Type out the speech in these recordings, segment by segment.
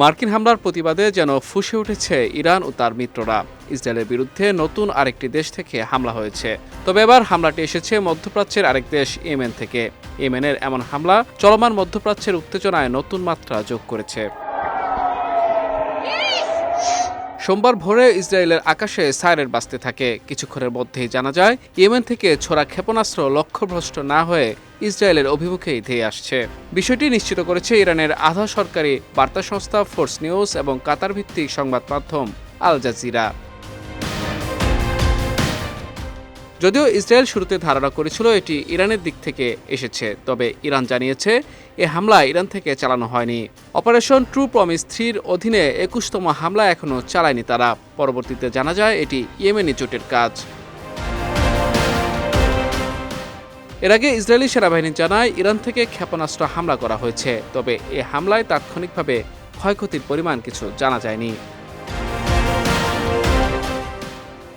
মার্কিন হামলার প্রতিবাদে যেন ফুসে উঠেছে ইরান ও তার মিত্ররা। ইসরায়েলের বিরুদ্ধে নতুন আরেকটি দেশ থেকে হামলা হয়েছে। তবে এবার হামলাটি এসেছে মধ্যপ্রাচ্যের আরেক দেশ ইমেন থেকে। ইয়েমেনের এমন হামলা চলমান মধ্যপ্রাচ্যের উত্তেজনায় নতুন মাত্রা যোগ করেছে। সোমবার ভোরে ইসরায়েলের আকাশে সাইরের বাজতে থাকে। কিছুক্ষণের মধ্যেই জানা যায়, ইয়েমেন থেকে ছোড়া ক্ষেপণাস্ত্র লক্ষ্যভ্রষ্ট না হয়ে ইসরায়েলের অভিমুখেই ধেয়ে আসছে। বিষয়টি নিশ্চিত করেছে ইরানের আধা সরকারি বার্তা সংস্থা ফোর্স নিউজ এবং কাতার ভিত্তিক সংবাদ মাধ্যম আল জাজিরা। যদিও ইসরায়েল শুরুতে ধারণা করেছিল এটি ইরানের দিক থেকে এসেছে, তবে ইরান জানিয়েছে এ হামলা ইরান থেকে চালানো হয়নি। অপারেশন ট্রু প্রমিস থ্রির অধীনে একুশতম হামলা এখনও চালায়নি তারা। পরবর্তীতে জানা যায়, এটি ইয়েমেনি জোটের কাজ। এর আগে ইসরায়েলি সেনাবাহিনী জানায়, ইরান থেকে ক্ষেপণাস্ত্র হামলা করা হয়েছে, তবে এ হামলায় তাৎক্ষণিকভাবে ক্ষয়ক্ষতির পরিমাণ কিছু জানা যায়নি।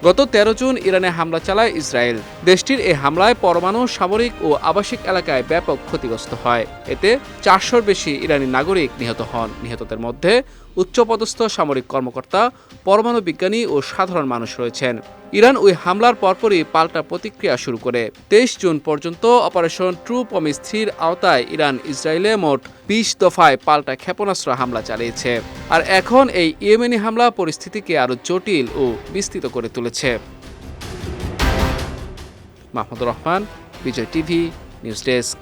গত তেরো জুন ইরানে হামলা চালায় ইসরায়েল। দেশটির এই হামলায় পরমাণু, সামরিক ও আবাসিক এলাকায় ব্যাপক ক্ষতিগ্রস্ত হয়। এতে চারশোর বেশি ইরানি নাগরিক নিহত হন। নিহতদের মধ্যে উচ্চপদস্থ সামরিক কর্মকর্তা, পরমাণু বিজ্ঞানী ও সাধারণ মানুষ রয়েছেন। ইরান ওই হামলার পরপরই পাল্টা প্রতিক্রিয়া শুরু করে। তেইশ জুন পর্যন্ত অপারেশন ট্রু পমিস থ্রির আওতায় ইরান, ইসরায়েলে মোট বিশ দফায় পাল্টা ক্ষেপণাস্ত্র হামলা চালিয়েছে। আর এখন এই ইয়েমেনি হামলা পরিস্থিতিকে আরও জটিল ও বিস্তৃত করে তুলেছে। Mahmudur Rahman, Bijoy TV, news desk.